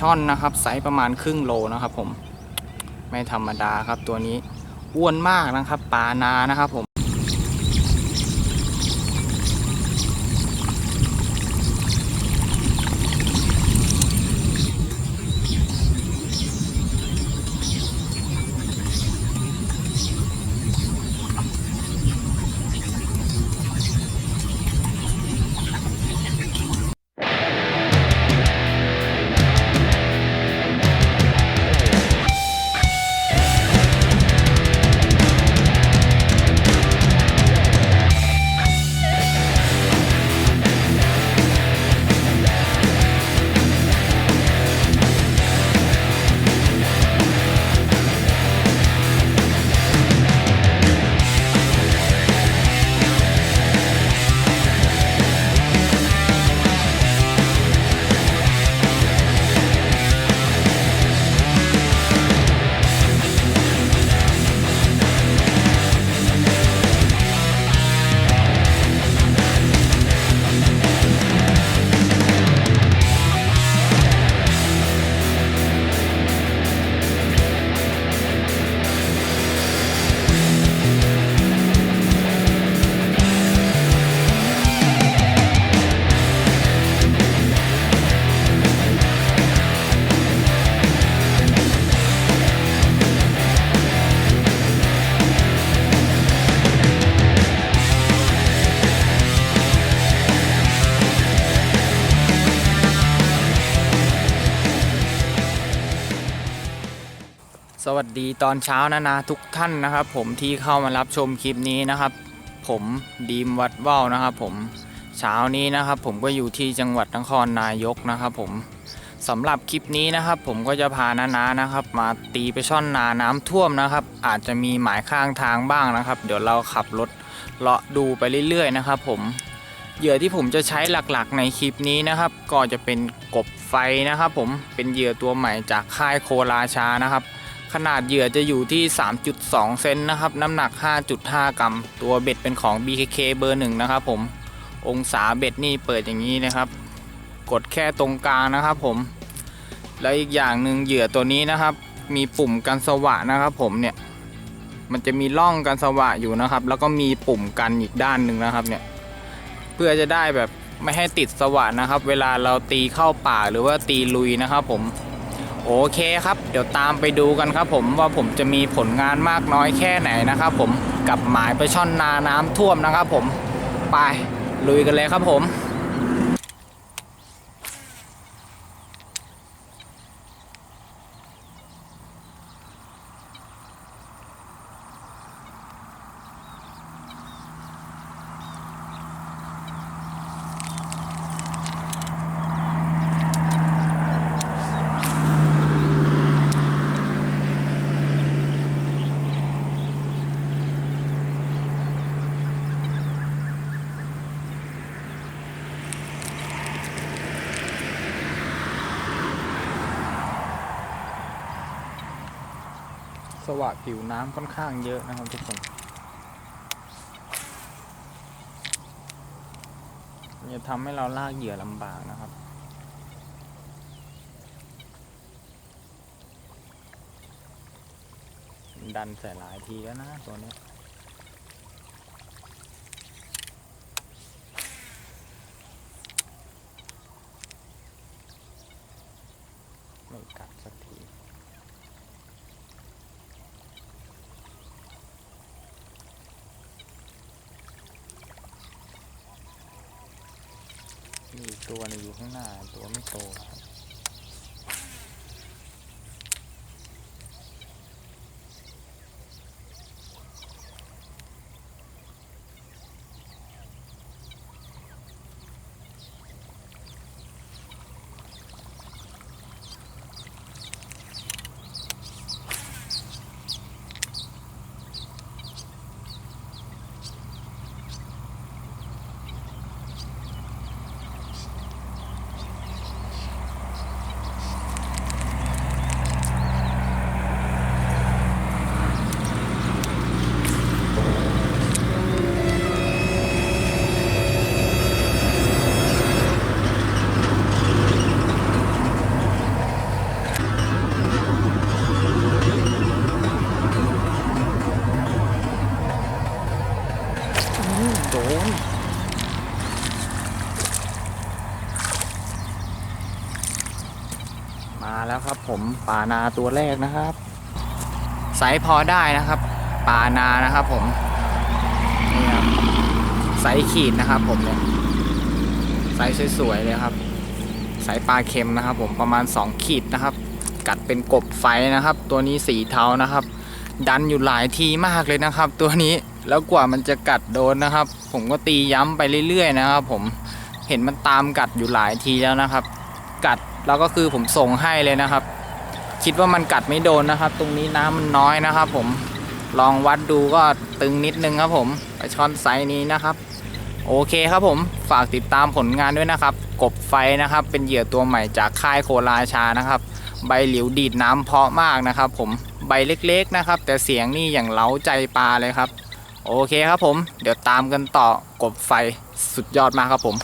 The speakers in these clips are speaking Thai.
ช่อนนะครับไซส์ประมาณครึ่งโลนะครับผม ไม่ธรรมดาครับตัวนี้อ้วนมากนะครับปลานานะครับผม ดีตอนเช้านะนะทุกท่านนะครับ ผมที่เข้ามารับชมคลิปนี้นะครับ ผมดีมวัดว่าวนะครับ ผมเช้านี้นะครับ ผมก็อยู่ที่จังหวัดนครนายกนะครับ ผมสำหรับคลิปนี้นะครับ ผมก็จะพานานานะครับ มาตีไปช่อนนาน้ำท่วมนะครับ อาจจะมีหมายข้างทางบ้างนะครับ เดี๋ยวเราขับรถเลาะดูไปเรื่อยๆนะครับ ผมเหยื่อที่ผมจะใช้หลักๆ ในคลิปนี้นะครับ ก็จะเป็นกบไฟนะครับ ผมเป็นเหยื่อตัวใหม่จากค่ายโคราชานะครับ ขนาดเหยื่อจะอยู่ที่ 3.2 เซนนะครับ น้ำหนัก 5.5 กรัม ตัวเบ็ดเป็นของ BKK เบอร์หนึ่งนะครับผม องศาเบ็ดนี่เปิดอย่างนี้นะครับ กดแค่ตรงกลางนะครับผม แล้วอีกอย่างหนึ่งเหยื่อตัวนี้นะครับ มีปุ่มกันสวะนะครับผมเนี่ย มันจะมีร่องกันสวะอยู่นะครับ แล้วก็มีปุ่มกันอีกด้านหนึ่งนะครับเนี่ย เพื่อจะได้แบบไม่ให้ติดสวะนะครับ เวลาเราตีเข้าป่าหรือว่าตีลุยนะครับผม โอเคครับ เดี๋ยวตามไปดูกันครับผมว่าผมจะมีผลงานมากน้อยแค่ไหนนะครับผมกับหมายไปช่อนนาน้ำท่วมนะครับผมไปลุยกันเลยครับผม วะผิวน้ำค่อนข้างเยอะนะครับทุกคนจะทำให้เราลากเหยื่อลำบากนะครับ ดันใส่หลายทีแล้วนะตัวนี้ไม่กัดสักที ตัวนึงอยู่ข้างหน้าตัวไม่โตครับานาตัวแรกนะครับไซส์พอได้นะครับปานานะครับผมนี่ครับไซส์ขีดนะครับผมเนี่ยไซส์สวยๆเลยครับไซส์ปลาเค็มนะครับ ผมประมาณ 2 ขีดนะครับ กัดเป็นกบไฟนะครับ ตัวนี้สีเทานะครับ ดันอยู่หลายทีมากเลยนะครับ ตัวนี้แล้วกว่ามันจะกัดโดนนะครับ ผมก็ตีย้ำไปเรื่อย ๆ นะครับ ผมเห็นมันตามกัดอยู่หลายทีแล้วนะครับ กัดแล้วก็คือผมส่งให้เลยนะครับ คิดว่ามันกัดไม่โดนนะครับ ตรงนี้น้ำมันน้อยนะครับ ผมลองวัดดูก็ตึงนิดนึงครับผมไปช้อนไซส์นี้นะครับ โอเคครับผมฝากติดตามผลงานด้วยนะครับ กบไฟนะครับ เป็นเหยื่อตัวใหม่จากค่ายโคราชานะครับ ใบหลิวดีดน้ำเพาะมากนะครับ ผมใบเล็กๆนะครับ แต่เสียงนี่อย่างเล้าใจปลาเลยครับ โอเคครับผม เดี๋ยวตามกันต่อกบไฟสุดยอดมากครับผม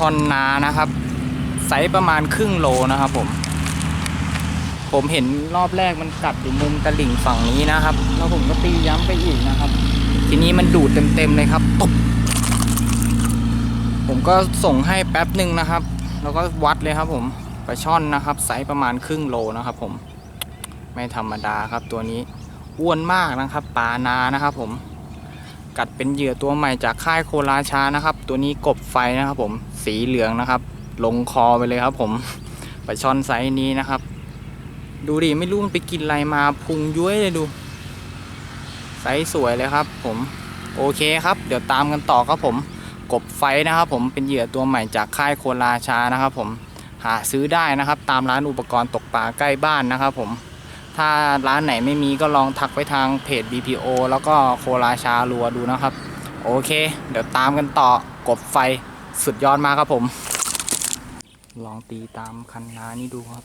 ช่อนนานะครับไซส์ประมาณครึ่งโลนะครับผม ผมเห็นรอบแรกมันกัดอยู่มุมตะลิ่งฝั่งนี้นะครับ แล้วผมก็ตีย้ำไปอีกนะครับ ทีนี้มันดูดเต็มๆเลยครับตบผมก็ส่งให้แป๊บหนึ่งนะครับ แล้วก็วัดเลยครับผมปลาช่อนนะครับไซส์ประมาณครึ่งโลนะครับ ผม ไม่ธรรมดาครับตัวนี้อ้วนมากนะครับปลานานะครับผม กัดเป็นเหยื่อตัวใหม่จากค่ายโคราชานะครับ ตัวนี้กบไฟนะครับ ผมสีเหลืองนะครับ ลงคอไปเลยครับ ผมปลาช่อนไซส์นี้นะครับ ดูดิไม่รู้มันไปกินอะไรมาพุงย้วยเลยดูไซส์สวยเลยครับ ผมโอเคครับ เดี๋ยวตามกันต่อครับผม กบไฟนะครับ ผมเป็นเหยื่อตัวใหม่จากค่ายโคราชานะครับ ผมหาซื้อได้นะครับ ตามร้านอุปกรณ์ตกปลาใกล้บ้านนะครับ ผม ถ้าร้านไหนไม่มีก็ลองทักไปทางเพจ BPO แล้วก็โคราชาลัวดูนะครับ โอเค เดี๋ยวตามกันต่อกบไฟสุดยอดมากครับผม ลองตีตามคันนานี้ดูครับ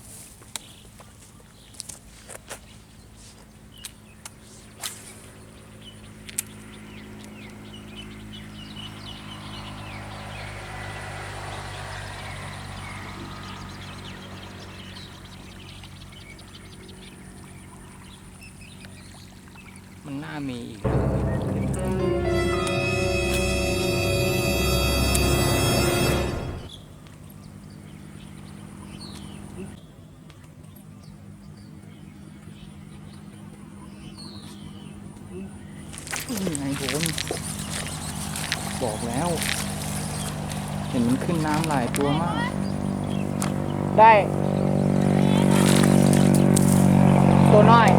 มีอีกนี่ไงผมบอกแล้ว เห็นมันขึ้นน้ำหลายตัวมาก ได้ ตัวน้อย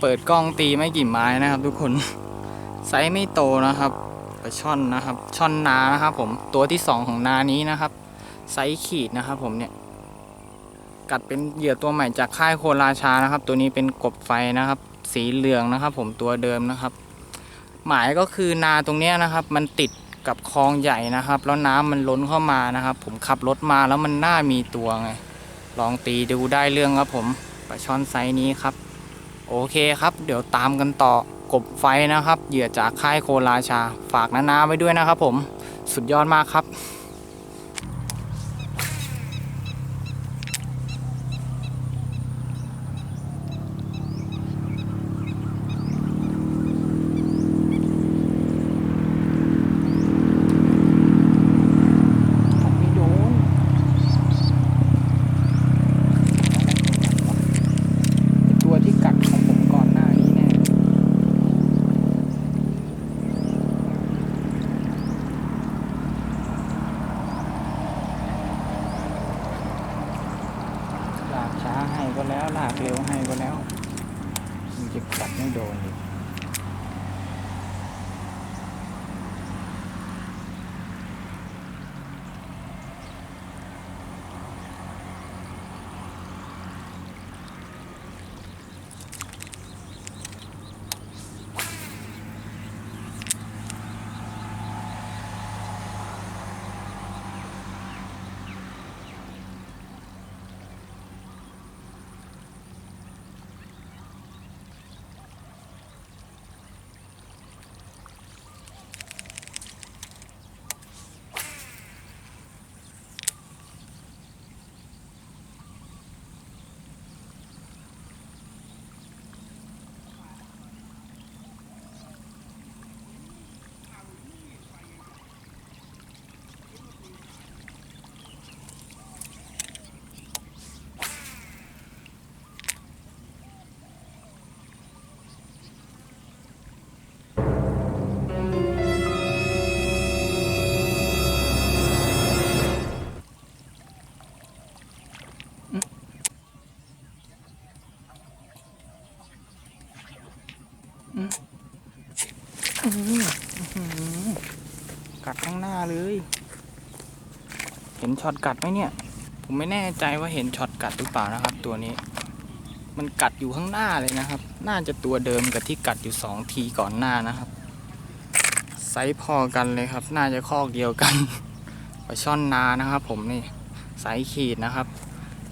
เปิดกล้องตีไม่กี่ไม้นะครับทุกคนไซส์ไม่โตนะครับปลาช่อนนะครับ ช่อนนานะครับผมตัวที่สองของนานี้นะครับไซส์ขีดนะครับผมเนี่ยกัดเป็นเหยื่อตัวใหม่จากค่ายโคราชานะครับ ตัวนี้เป็นกบไฟนะครับ สีเหลืองนะครับ ผมตัวเดิมนะครับ หมายก็คือนาตรงนี้นะครับ มันติดกับคลองใหญ่นะครับ แล้วน้ำมันล้นเข้ามานะครับ ผมขับรถมาแล้วมันน่ามีตัวไงลองตีดูได้เรื่องครับผมปลาช่อนไซส์นี้ครับ โอเคครับ เดี๋ยวตามกันต่อกบไฟนะครับ เหยื่อจากค่ายโคราชา ฝากนานาไว้ด้วยนะครับผม สุดยอดมากครับ ไม่โดนเป็นตัวที่กัดของผมก่อนหน้านี้แน่ ลากช้าให้ก็แล้ว ลากเร็วให้ก็แล้วมันจะกัดไม่โดนอีก กัดข้างหน้าเลย เห็นช็อตกัดไหมเนี่ย ผมไม่แน่ใจว่าเห็นช็อตกัดหรือเปล่านะครับ ตัวนี้ มันกัดอยู่ข้างหน้าเลยนะครับ น่าจะตัวเดิมกับที่กัดอยู่สองทีก่อนหน้านะครับ ไซส์พอกันเลยครับ น่าจะคอกเดียวกันปลาช่อนนานะครับผมนี่ไซส์ขีดนะครับ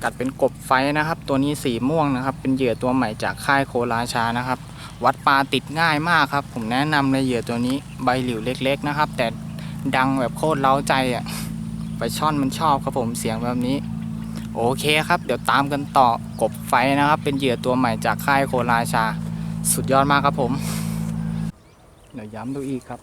กัดเป็นกบไฟนะครับ ตัวนี้สีม่วงนะครับ เป็นเหยื่อตัวใหม่จากค่ายโคราชานะครับ วัดปลาติดง่ายมากครับ ผมแนะนำเลยเหยื่อตัวนี้ใบหลิวเล็ก ๆนะครับ แต่ดังแบบโคตรเล้าใจอะปช่อนมันชอบครับผมเสียงแบบนี้ โอเคครับ เดี๋ยวตามกันต่อกบไฟนะครับ เป็นเหยื่อตัวใหม่จากค่ายโคราชา สุดยอดมากครับผม เดี๋ยวย้ำดูอีกครับ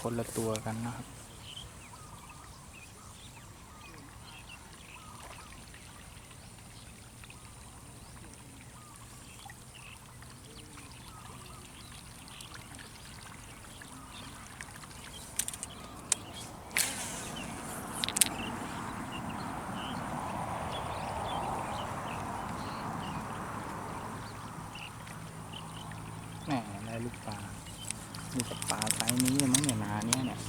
คนละตัวกันนะครับ แหมได้ลูกปลามีแต่ปลาไซส์นี้มั้งเนี่ยนาเนี้ยเนี่ย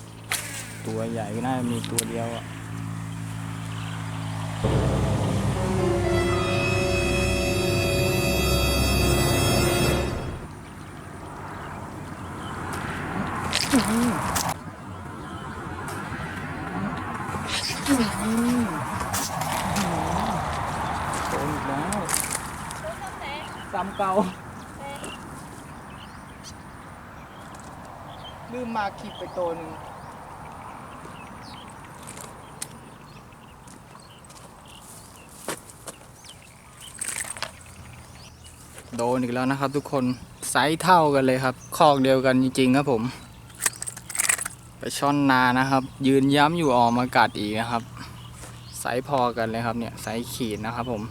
ตัว ใหญ่ก็น่ามีตัวเดียวอะโดนอีกแล้วซ้ำเก่าลืมมาคลิปไปตัวนึง โดนอีกแล้วนะครับ ทุกคนไซส์เท่ากันเลยครับคอกเดียวกันจริงๆครับผม ไปช่อนนานะครับ ยืนย้ำอยู่ออกมากัดอีกนะครับไซส์พอกันเลยครับเนี่ยไซส์ขีดนะครับ ผม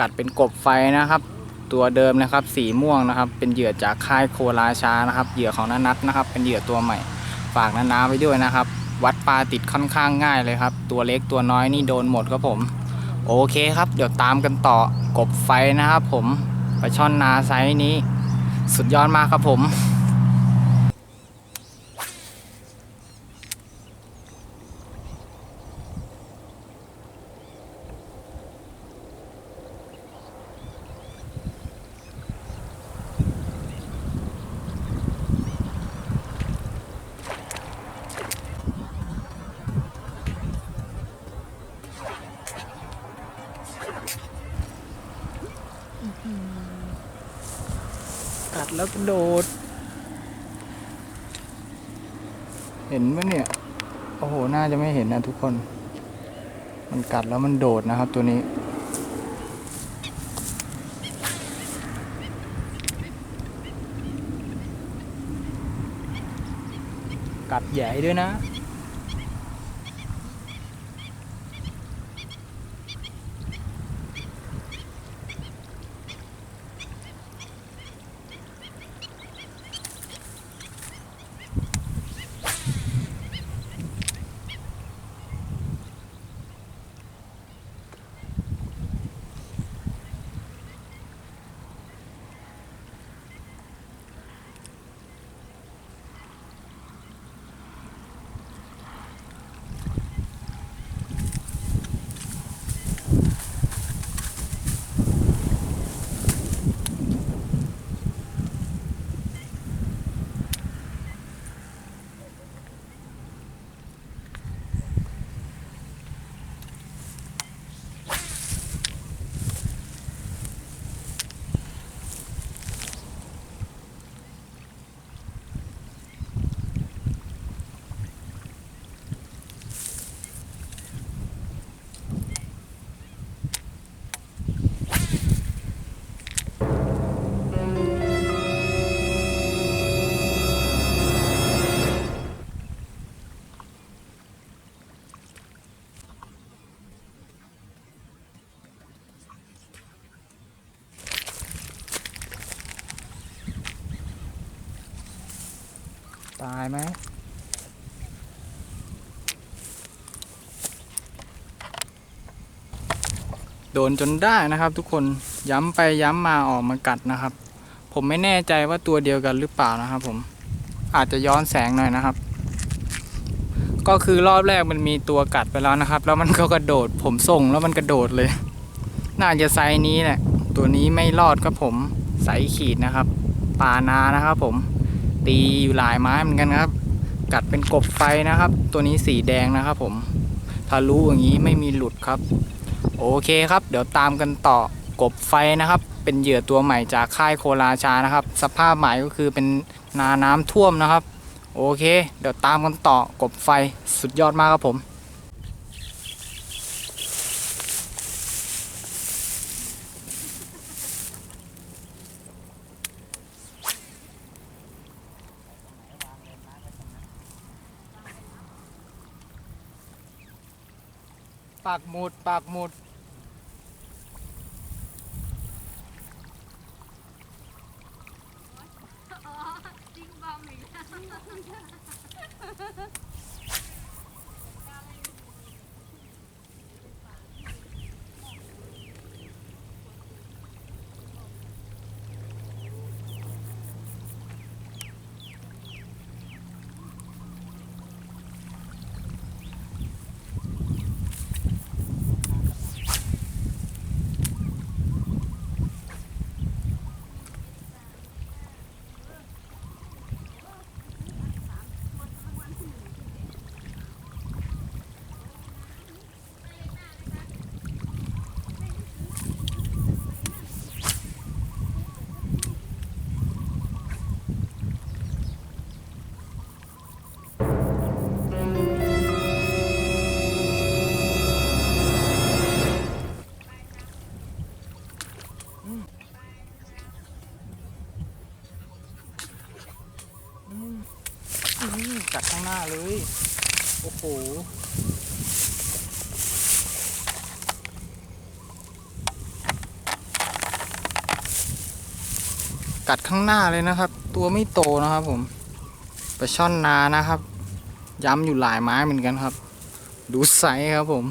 กัดเป็นกบไฟนะครับ ตัวเดิมนะครับ สีม่วงนะครับ เป็นเหยื่อจากค่ายโคราชานะครับ เหยื่อของนันัทนะครับ เป็นเหยื่อตัวใหม่ ฝากนานาไว้ด้วยนะครับ วัดปลาติดค่อนข้างง่ายเลยครับ ตัวเล็กตัวน้อยนี่โดนหมดครับผม โอเคครับ เดี๋ยวตามกันต่อกบไฟนะครับผม ปลาช่อนนาไซส์นี้ สุดยอดมากครับผม กัดแล้วกระโดด เห็นไหมเนี่ย โอ้โห น่าจะไม่เห็นนะทุกคน มันกัดแล้วมันโดดนะครับตัวนี้ กัดใหญ่ด้วยนะ ตายไหมโดนจนได้นะครับทุกคนย้ำไปย้ำมาออกมากัดนะครับ ผมไม่แน่ใจว่าตัวเดียวกันหรือเปล่านะครับ ผมอาจจะย้อนแสงหน่อยนะครับ ก็คือรอบแรกมันมีตัวกัดไปแล้วนะครับ แล้วมันก็กระโดด ผมส่งแล้วมันกระโดดเลย น่าจะไซนี้แหละตัวนี้ไม่รอดครับผมไซส์ขีดนะครับ ปานานะครับผม ตีอยู่หลายไม้เหมือนกันครับ กัดเป็นกบไฟนะครับ ตัวนี้สีแดงนะครับ ผมทะลุอย่างนี้ไม่มีหลุดครับ โอเคครับ เดี๋ยวตามกันต่อกบไฟนะครับ เป็นเหยื่อตัวใหม่จากค่ายโคราชานะครับ สภาพใหม่ก็คือเป็นนาน้ำท่วมนะครับ โอเค เดี๋ยวตามกันต่อกบไฟสุดยอดมากครับผม ปากหมุดปากหมุด กัดข้างหน้าเลย โอ้โหกัดข้างหน้าเลยนะครับ ตัวไม่โตนะครับผมปลาช่อนนานะครับ ย้ำอยู่หลายไม้เหมือนกันครับ ดูไซส์ครับผม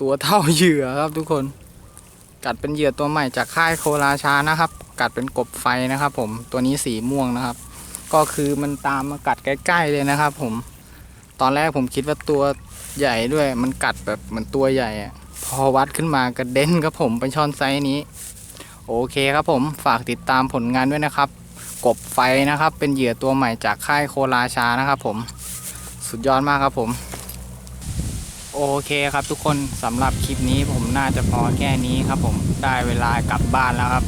ตัวเท่าเหยื่อครับทุกคน กัดเป็นเหยื่อตัวใหม่จากค่ายโคราชานะครับ กัดเป็นกบไฟนะครับ ผมตัวนี้สีม่วงนะครับ ก็คือมันตามมากัดใกล้ๆเลยนะครับ ผมตอนแรกผมคิดว่าตัวใหญ่ด้วย มันกัดแบบเหมือนตัวใหญ่อะพอวัดขึ้นมากระเด็นครับผมไปช่อนไซส์นี้ โอเคครับผมฝากติดตามผลงานด้วยนะครับ กบไฟนะครับ เป็นเหยื่อตัวใหม่จากค่ายโคราชานะครับ ผมสุดยอดมากครับผมโอเคครับทุกคนสำหรับคลิปนี้ผมน่าจะพอแค่นี้ครับผมได้เวลากลับบ้านแล้วครับ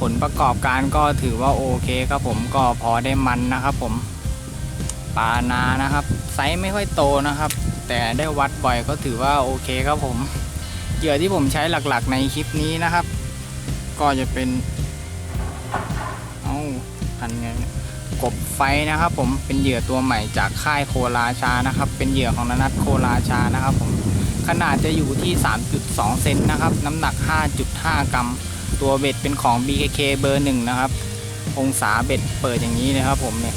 ผลประกอบการก็ถือว่าโอเคครับผมก็พอได้มันนะครับผมปลานานะครับ ไซส์ไม่ค่อยโตนะครับ แต่ได้วัดบ่อยก็ถือว่าโอเคครับผมเหยื่อที่ผมใช้หลักๆในคลิปนี้นะครับ ก็จะเป็นเอ้าทันไงเนยกบไฟนะครับ ผมเป็นเหยื่อตัวใหม่จากค่ายโคราชานะครับ เป็นเหยื่อของนัทโคราชานะครับ ผมขนาดจะอยู่ที่ 3.2 เซนนะครับ น้ำหนัก 5.5 กรัม ตัวเบ็ดเป็นของ BKK เบอร์หนึ่งนะครับ องศาเบ็ดเปิดอย่างนี้เลยครับผมเนี่ย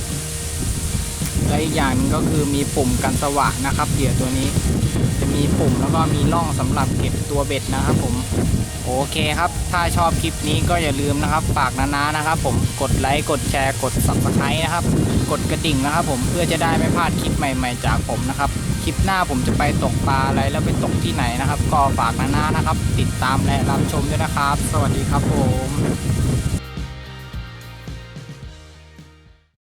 และอีกอย่างหนึงก็คือมีปุ่มกันสว่างนะครับเหยื่อตัวนี้จะมีปุ่มแล้วก็มีร่องสำหรับเก็บตัวเบ็ดนะครับผมโอเคครับ ถ้าชอบคลิปนี้ก็อย่าลืมนะครับ ฝากนานานะครับ ผมกดไลค์กดแชร์กด subscribe นะครับ กดกระดิ่งนะครับ ผมเพื่อจะได้ไม่พลาดคลิปใหม่ ๆ จากผมนะครับ คลิปหน้าผมจะไปตกปลาอะไรแล้วไปตกที่ไหนนะครับ ก็ฝากนานานะครับ ติดตามและรับชมด้วยนะครับ สวัสดีครับผม